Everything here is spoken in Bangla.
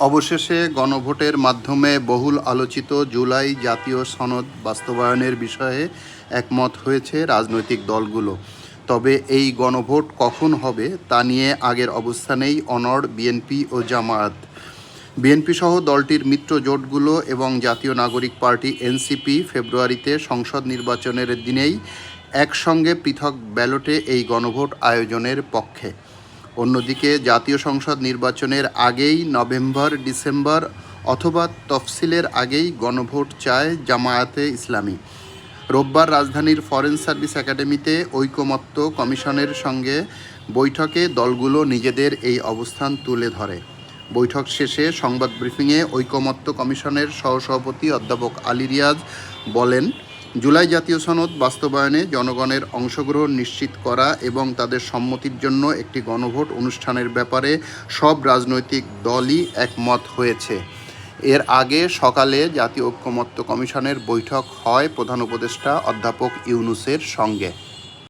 অবশেষে গণভোটের মাধ্যমে বহুল আলোচিত জুলাই জাতীয় সনদ বাস্তবায়নের বিষয়ে একমত হয়েছে রাজনৈতিক দলগুলো। তবে এই গণভোট কখন হবে তা নিয়ে আগের অবস্থানেই অনড় বিএনপি ও জামায়াত। বিএনপি সহ দলটির মিত্র জোটগুলো এবং জাতীয় নাগরিক পার্টি এনসিপি ফেব্রুয়ারিতে সংসদ নির্বাচনের দিনেই একসঙ্গে পৃথক ব্যালটে এই গণভোট আয়োজনের পক্ষে। অন্যদিকে জাতীয় সংসদ নির্বাচনের আগেই নভেম্বর, ডিসেম্বর অথবা তফসিলের আগেই গণভোট চায় জামায়াতে ইসলামী। রোববার রাজধানীর ফরেন সার্ভিস একাডেমিতে ঐকমত্য কমিশনের সঙ্গে বৈঠকে দলগুলো নিজেদের এই অবস্থান তুলে ধরে। বৈঠক শেষে সংবাদ ব্রিফিংয়ে ঐকমত্য কমিশনের সহসভাপতি অধ্যাপক আলী রিয়াজ বলেন জুলাই জাতীয় সনদ বাস্তবায়নে জনগণের অংশগ্রহণ নিশ্চিত করা এবং তাদের সম্মতির জন্য একটি গণভোট অনুষ্ঠানের ব্যাপারে সব রাজনৈতিক দলই একমত হয়েছে। এর আগে সকালে জাতীয় ঐক্যমত্য কমিশনের বৈঠক হয় প্রধান উপদেষ্টা অধ্যাপক ইউনুসের সঙ্গে।